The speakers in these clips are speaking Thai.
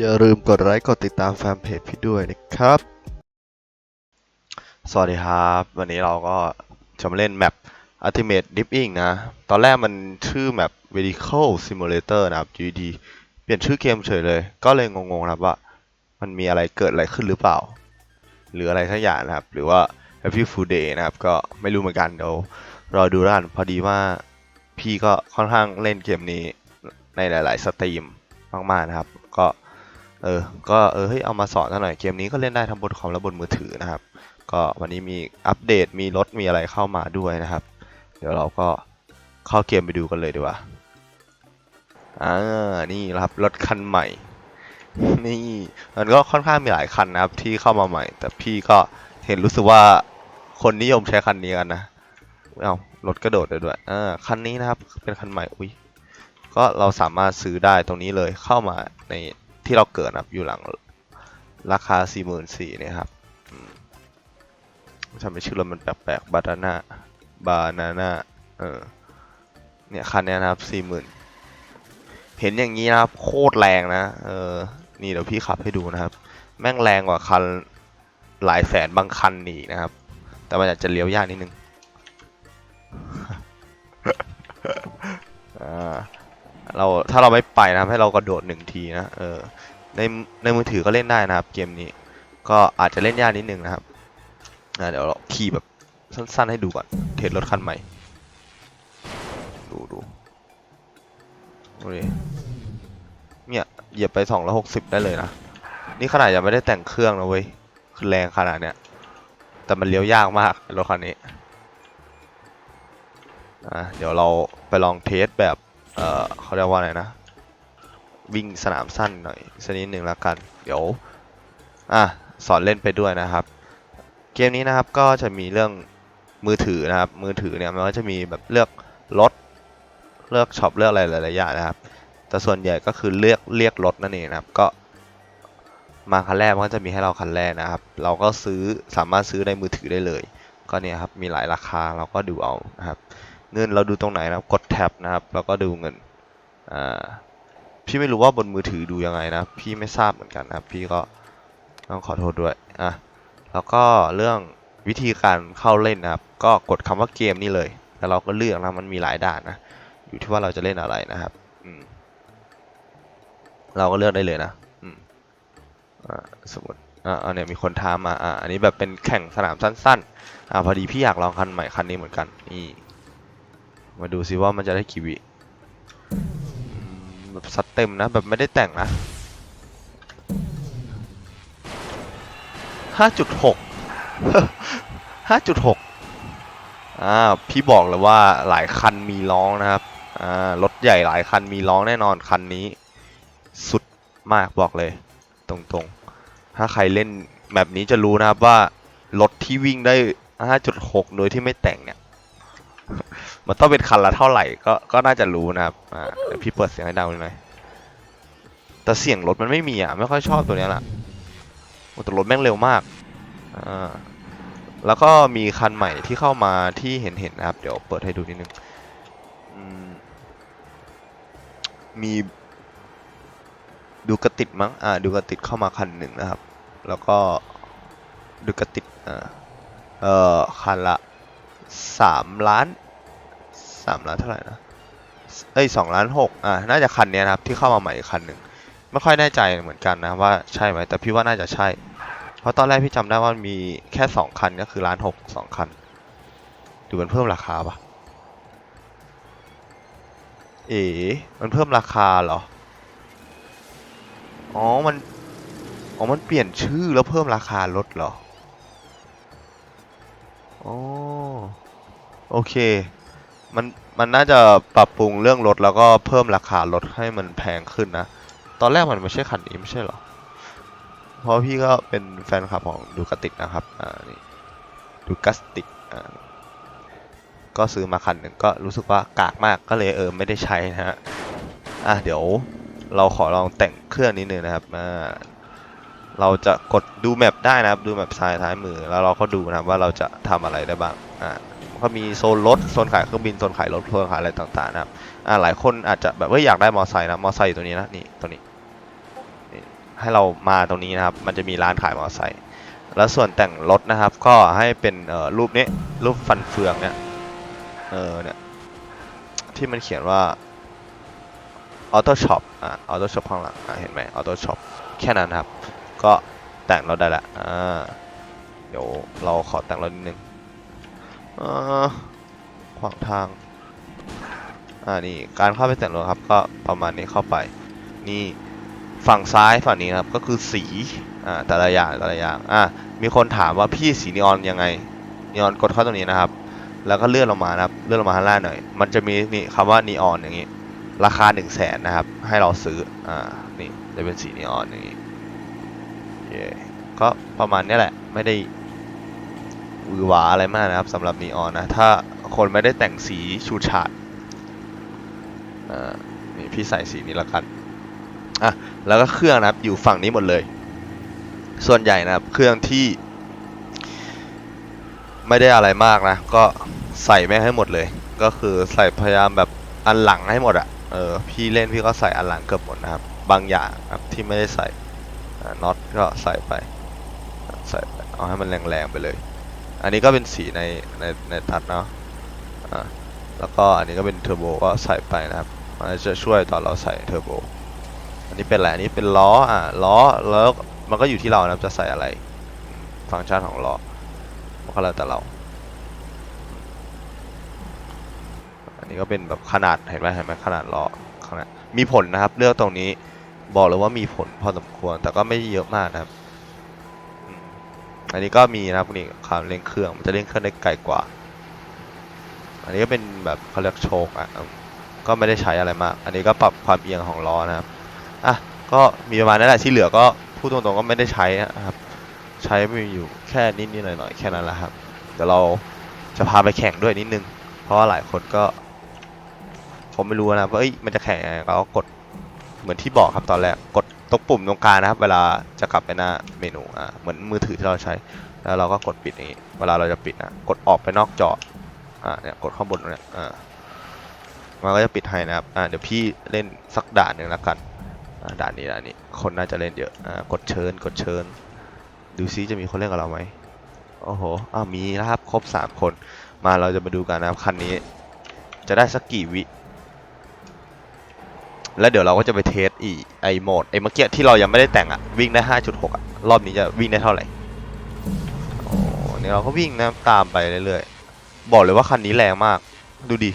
อย่าลืมกดไลค์กดติดตามแฟนเพจพี่ด้วยนะครับ สวัสดีครับ วันนี้เราก็จะมาเล่นแมป Ultimate Dipping นะ ตอนแรกมันชื่อแมป Medical Simulator นะครับอยู่ดีเปลี่ยนชื่อเกมเฉยเลย ก็เลยงงๆนะครับว่า มันมีอะไรเกิดอะไรขึ้นหรือเปล่า หรืออะไรสักอย่างนะครับ หรือว่า Happy Full Day นะครับ ก็ไม่รู้เหมือนกันเดี๋ยวรอดูแล้วกันพอดีว่าพี่ก็ค่อนข้างเล่นเกมนี้ในหลาย ๆ สตรีมมาก ๆ นะครับ ก็ เออ ก็เออเฮ้ยเอามาสอนหน่อยเกมนี้ก็เล่นได้ทั้งบนคอมและบนมือถือนะครับ ก็วันนี้มีอัปเดตมีรถมีอะไรเข้ามาด้วยนะครับ เดี๋ยวเราก็เข้าเกมไปดูกันเลยดีกว่าอ่านี่นะครับรถคันใหม่ นี่มันก็ค่อนข้างมีหลายคันนะครับที่เข้ามาใหม่ แต่พี่ก็เห็นรู้สึกว่าคนนิยมใช้คันนี้กันนะเอารถกระโดดด้ด้วยอ่าคันนี้นะครับเป็นคันใหม่อุ้ยก็เราสามารถซื้อได้ตรงนี้เลยเข้ามาใน ที่เราเกิดนะครับอยู่หลังราคา 44,000เนี่ยครับทำไมชื่อรถมันแปลกๆบานาน่าบานาน่าเออเนี่ยคันเนี้ยนะครับ 40,000 เห็นอย่างนี้นะครับ โคตรแรงนะ เออ นี่เดี๋ยวพี่ขับให้ดูนะครับ แม่งแรงกว่าคันหลายแสนบางคันอีกนะครับ แต่มันอาจจะเลี้ยวยากนิดนึงาถ้าเราไม่ไปนะครับให้เรากระโดดหนึ่งทีนะเออในในมือถือก็เล่นได้นะครับ เกมนี้ ก็อาจจะเล่นยากนิดนึงนะครับเดี๋ยวเราขี่แบบสั้นๆให้ดูก่อนเทสรถคันใหม่ ดูดูดูดิเนี่ยเหยียบไปสองร้อยหกสิบได้เลยนะนี่ขนาดยังไม่ได้แต่งเครื่องนะเว้ยคือแรงขนาดเนี้ยแต่มันเลี้ยวยากมากรถคันนี้อะเดี๋ยวเราไปลองเทสแบบ เออเขาเรียกว่าอะไรนะ วิ่งสนามสั้นหน่อยสักนิดหนึ่งแล้วกัน เดี๋ยวอะสอนเล่นไปด้วยนะครับ เกมนี้นะครับก็จะมีเรื่องมือถือนะครับ มือถือเนี่ยมันก็จะมีแบบเลือกรถเลือกช็อปเลือกอะไรหลายๆอย่างนะครับ แต่ส่วนใหญ่ก็คือเลือกเรียกรถนั่นเองนะครับก็มาคันแรกมันก็จะมีให้เราคันแรกนะครับ เราก็ซื้อสามารถซื้อในมือถือได้เลย ก็เนี่ยครับมีหลายราคาเราก็ดูเอานะครับ เงินเราดูตรงไหนนะครับ กดแท็บนะครับ แล้วก็ดูเงิน อ่า พี่ไม่รู้ว่าบนมือถือดูยังไงนะ พี่ไม่ทราบเหมือนกันนะครับ พี่ก็ต้องขอโทษด้วย อะ แล้วก็เรื่องวิธีการเข้าเล่นนะครับ ก็กดคำว่าเกมนี่เลย แล้วเราก็เลือกนะ มันมีหลายด่านนะ อยู่ที่ว่าเราจะเล่นอะไรนะครับ อืม เราก็เลือกได้เลยนะ อืม อ่า สมมติอ่าเอาเนี่ยมีคนท้ามมา อ่า อันนี้แบบเป็นแข่งสนามสั้นๆ อ่า พอดีพี่อยากลองคันใหม่คันนี้เหมือนกัน นี่ มาดูซิว่ามันจะได้กี่วิแบบซัดเต็มนะ แบบไม่ได้แต่งนะห้าจุดหกห้าจุดหกอ่า พี่บอกเลยว่าหลายคันมีร้องนะครับ อ่า รถใหญ่หลายคันมีร้องแน่นอนคันนี้ สุดมากบอกเลย ตรงๆ ถ้าใครเล่นแบบนี้จะรู้นะครับว่า รถที่วิ่งได้ 5.6 โดยที่ไม่แต่งเนี่ย มันต้องเป็นคันละเท่าไหร่ก็ก็น่าจะรู้นะครับอ่าเดี๋ยวพี่เปิดเสียงให้ดังหน่อยแต่เสียงรถมันไม่มีอะไม่ค่อยชอบตัวเนี้ยแหละแต่รถแม่งเร็วมากอ่าแล้วก็มีคันใหม่ที่เข้ามาที่เห็นเห็นนะครับ เดี๋ยวเปิดให้ดูนิดนึงมมีดูกระติดมั้งอ่าดูกระติดเข้ามาคันหนึ่งนะครับ แล้วก็ดูกระติดอ่าเอ่อคันละสามล้าน สามล้านเท่าไหร่นะเอ้ยสองล้านหกอ่าน่าจะคันนี้นะครับที่เข้ามาใหม่อีกคันหนึ่งไม่ค่อยแน่ใจเหมือนกันนะว่าใช่ไหมแต่พี่ว่าน่าจะใช่ เพราะตอนแรกพี่จำได้ว่ามีแค่สองคันก็คือล้านหกสองคันดูมันเพิ่มราคาปะเอ๋มันเพิ่มราคาเหรออ๋อมันอ๋อมันเปลี่ยนชื่อแล้วเพิ่มราคารถเหรออ๋อโอเค มันมันน่าจะปรับปรุงเรื่องรถแล้วก็เพิ่มราคารถให้มันแพงขึ้นนะ ตอนแรกมันไม่ใช่คันนี้ไม่ใช่หรอ เพราะพี่ก็เป็นแฟนคลับของดูกติกนะครับ อ่า นี่ ดูกัสติก อ่า ก็ซื้อมาคันหนึ่งก็รู้สึกว่ากากมากก็เลยเออไม่ได้ใช้นะฮะ อะเดี๋ยวเราขอลองแต่งเครื่องนิดนึงนะครับ อ่า เราจะกดดูแมปได้นะครับ ดูแมปซ้ายท้ายมือ แล้วเราก็ดูนะครับว่าเราจะทำอะไรได้บ้าง อ่าก็มีโซนรถ โซนขายเครื่องบิน โซนขายรถ โซนขายอะไรต่างๆนะครับ อ่า หลายคนอาจจะแบบว่าอยากได้มอไซค์นะ มอไซค์ตัวนี้นะ นี่ ตัวนี้ ให้เรามาตรงนี้นะครับ มันจะมีร้านขายมอไซค์ แล้วส่วนแต่งรถนะครับ ก็ให้เป็นเอ่อรูปนี้ รูปฟันเฟืองเนี่ย เออ เนี่ย ที่มันเขียนว่าออโต้ช็อปอะออโต้ช็อปข้างหลัง อะเห็นไหมออโต้ช็อป แค่นั้นครับ ก็แต่งรถได้ละอ่าเดี๋ยวเราขอแต่งรถนิดนึงอ่าขวางทางอ่านี่การเข้าไปแต่งรถครับก็ประมาณนี้เข้าไป นี่ฝั่งซ้ายฝั่งนี้ครับก็คือสีอ่าแต่ละอย่างแต่ละอย่างอ่ามีคนถามว่าพี่สีนีออนยังไงนีออนกดเข้าตรงนี้นะครับ แล้วก็เลื่อนลงมาครับเลื่อนลงมาข้างล่างหน่อย มันจะมีนี่คำว่านีออนอย่างนี้ ราคา1นึ่งแสนนะครับ ให้เราซื้ออ่านี่จะเป็นสีนีออนอย่างนี้ เย่ก็ประมาณนี้แหละ ไม่ได้หวือหวาอะไรมากนะครับสำหรับนีออนนะ ถ้าคนไม่ได้แต่งสีชูฉาดนี่พี่ใส่สีนี้แล้วกันอะแล้วก็เครื่องนะครับอยู่ฝั่งนี้หมดเลย ส่วนใหญ่นะครับเครื่องที่ ไม่ได้อะไรมากนะ ก็ใส่แม่งให้หมดเลย ก็คือใส่พยายามแบบอันหลังให้หมดอะเออพี่เล่นพี่ก็ใส่อันหลังเกือบหมดนะครับ บางอย่างครับที่ไม่ได้ใส่ น็อตก็ใส่ไปใส่ไปเอาให้มันแรงๆไปเลย อันนี้ก็เป็นสีในในในตัดเนาะอ่าแล้วก็อันนี้ก็เป็นเทอร์โบก็ใส่ไปนะครับมันจะช่วยตอนเราใส่เทอร์โบอันนี้เป็นอะไรอันนี้เป็นล้ออะล้อแล้วมันก็อยู่ที่เรานะครับจะใส่อะไร ฟังก์ชันของล้อมันก็แล้วแต่เราอันนี้ก็เป็นแบบขนาดเห็นไหมเห็นไหมขนาดล้อขนาดมีผลนะครับ เลือกตรงนี้ บอกเลยว่ามีผลพอสมควร แต่ก็ไม่เยอะมากนะครับ อันนี้ก็มีนะครับนี่ความเร่งเครื่อง มันจะเร่งเครื่องได้ไกลกว่า อันนี้ก็เป็นแบบเขาเรียกโชคอะ ก็ไม่ได้ใช้อะไรมาก อันนี้ก็ปรับความเอียงของล้อนะครับ อะ ก็มีประมาณนั้นแหละที่เหลือก็พูดตรงๆก็ไม่ได้ใช้นะครับ ใช้มีอยู่แค่นิดๆหน่อยๆแค่นั้นแหละครับ เดี๋ยวเราจะพาไปแข่งด้วยนิดนึง เพราะว่าหลายคนก็ผมไม่รู้นะว่ามันจะแข่งยังไงก็กด เหมือนที่บอกครับตอนแรกกดตรงปุ่มตรงกลางนะครับ เวลาจะกลับไปหน้าเมนูอ่าเหมือนมือถือที่เราใช้ แล้วเราก็กดปิดอย่างนี้ เวลาเราจะปิดนะกดออกไปนอกจออ่าเนี่ยกดข้างบนเนี่ยอ่ามันก็จะปิดให้นะครับอ่าเดี๋ยวพี่เล่นสักด่านหนึ่งแล้วกันอ่าด่านนี้ด่านนี้คนน่าจะเล่นเยอะอ่ากดเชิญกดเชิญ ดูซิจะมีคนเล่นกับเราไหมโอ้โหอ้าวมีแล้วครับครบสามคน มาเราจะมาดูกันนะครับคันนี้ จะได้สักกี่วิ แล้วเดี๋ยวเราก็จะไปเทสอีไอโหมดไอเมื่อกี้ที่เรายังไม่ได้แต่งอะวิ่งได้ 5.6อะรอบนี้จะวิ่งได้เท่าไหร่โอ้นี่ยเราก็วิ่งนะตามไปเรื่อยๆบอกเลยว่าคันนี้แรงมาก ดูดิ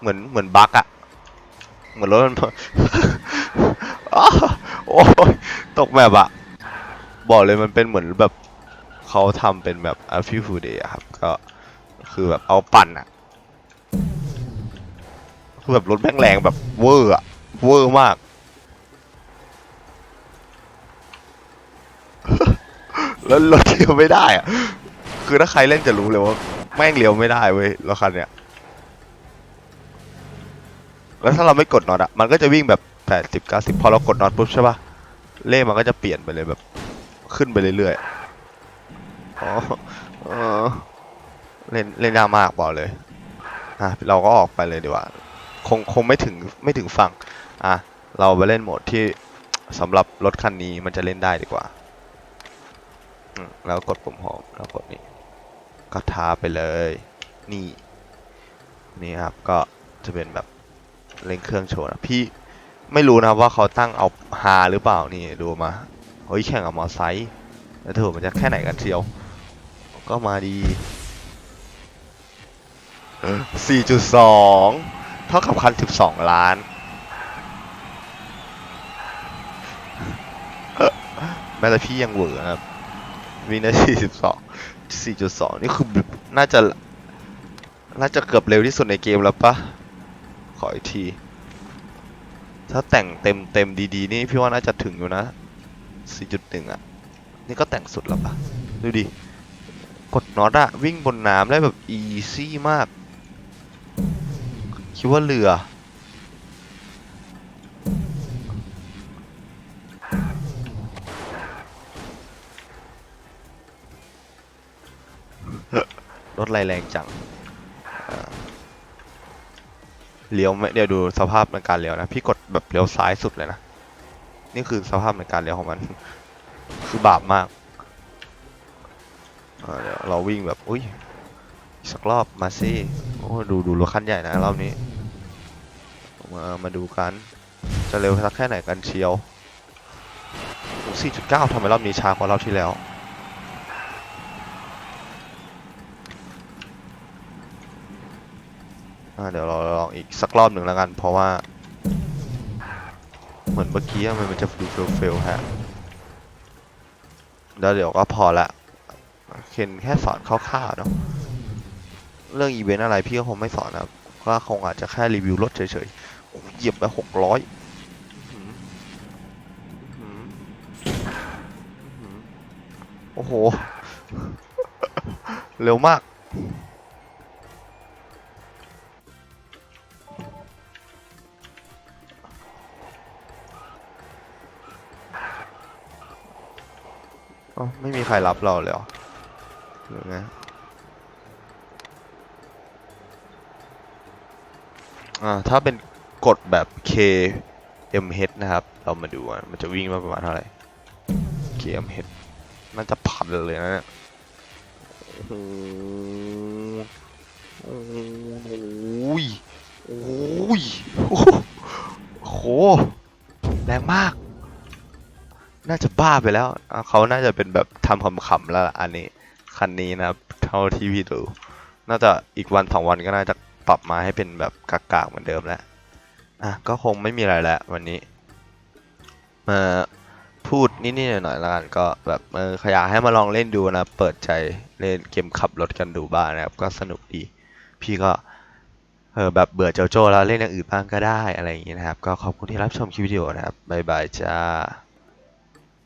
เหมือนเหมือนบั๊กอะเหมือนรถมันโอ้ยตกแบบอะบอกเลยมันเป็นเหมือนแบบเขาทำเป็นแบบ a f i f u day อะครับก็คือแบบเอาปั่นอะคือแบบรถแม่งแรงแบบเวอร์อะ เวอร์มาก แล้วรถเลี้ยวไม่ได้อะคือถ้าใครเล่นจะรู้เลยว่า แม่งเลี้ยวไม่ได้เว้ยรถคันเนี้ย แล้วถ้าเราไม่กดน็อตอะมันก็จะวิ่งแบบแปดสิบเก้าสิบพอเรากดน็อตปุ๊บใช่ปะเลขมันก็จะเปลี่ยนไปเลยแบบ ขึ้นไปเรื่อยๆอ๋อเออเล่นเล่นยากมากบอกเลยอะเราก็ออกไปเลยดีกว่า คงคงไม่ถึงไม่ถึงฝั่ง อะ เราไปเล่นโหมดที่สำหรับรถคันนี้มันจะเล่นได้ดีกว่า แล้วกดปุ่มหอมแล้วกดนี่ก็ทาไปเลย นี่ นี่ครับ ก็จะเป็นแบบเล่นเครื่องโชว์นะพี่ไม่รู้นะว่าเขาตั้งเอาฮาหรือเปล่านี่ดูมาเฮ้ยแข่งกับมอไซค์แล้วเถอมันจะแค่ไหนกันเชียว ก็มาดี 4.2 เท่ากับคัน 12 ล้าน แม้แต่พี่ยังเหวอนะครับวิ่งได้42 4.2นี่คือน่าจะ น่าจะเกือบเร็วที่สุดในเกมแล้วปะขออีกที ถ้าแต่งเต็มเต็มดีๆ นี่พี่ว่าน่าจะถึงอยู่นะ4.1อะ นี่ก็แต่งสุดแล้วปะดูดิ กดน็อตอะวิ่งบนน้ำได้แบบอีซี่มาก คิดว่าเรือ รถไรแรงจังเลี้ยวเดี๋ยวดูสภาพในการเลี้ยวนะ พี่กดแบบเลี้ยวซ้ายสุดเลยนะ นี่คือสภาพในการเลี้ยวของมัน คือบาปมากอ่าเดี๋ยวเราวิ่งแบบ อุ้ยสักรอบมาสิโอ้ดูดูรถคันใหญ่นะรอบนี้ มามาดูกัน จะเร็วสักแค่ไหนกันเชียวโอ้4.9ทำไมรอบนี้ช้ากว่ารอบที่แล้ว อ่า เดี๋ยวเราลองอีกสักรอบหนึ่งแล้วกัน เพราะว่า เหมือนเมื่อกี้มันจะดูเฟลเฟลฮะแล้วเดี๋ยวก็พอละเคนแค่สอนคร่าวๆเนาะเรื่องอีเวนต์อะไรพี่ก็คงไม่สอนนะก็คงอาจจะแค่รีวิวรถเฉยๆเหยียบไปหกร้อยโอ้โห เร็วมาก อ๋อไม่มีใครรับเราเลยเหรอหรือไงอ่าถ้าเป็นกดแบบ K M H นะครับ เรามาดูมันจะวิ่งมาประมาณเท่าไหร่ K M H น่าจะพันเลยนะเนี่ยโอ้โหโอ้ยโอ้ยโอ้โห แรงมาก น่าจะบ้าไปแล้ว เขาน่าจะเป็นแบบทำขำๆแล้วอันนี้ คันนี้นะครับเท่าที่พี่ดู น่าจะอีกวันสองวันก็น่าจะปรับมาให้เป็นแบบกากๆเหมือนเดิมแล้ว อะก็คงไม่มีอะไรแล้ววันนี้ มาพูดนิดๆหน่อยๆแล้วกันก็แบบเออขยากให้มาลองเล่นดูนะ เปิดใจเล่นเกมขับรถกันดูบ้างนะครับ ก็สนุกดี พี่ก็เออแบบเบื่อโจโจ้แล้วเล่นอย่างอื่นบ้างก็ได้อะไรอย่างงี้นะครับ ก็ขอบคุณที่รับชมคลิปวิดีโอนะครับบ๊ายบายจ้า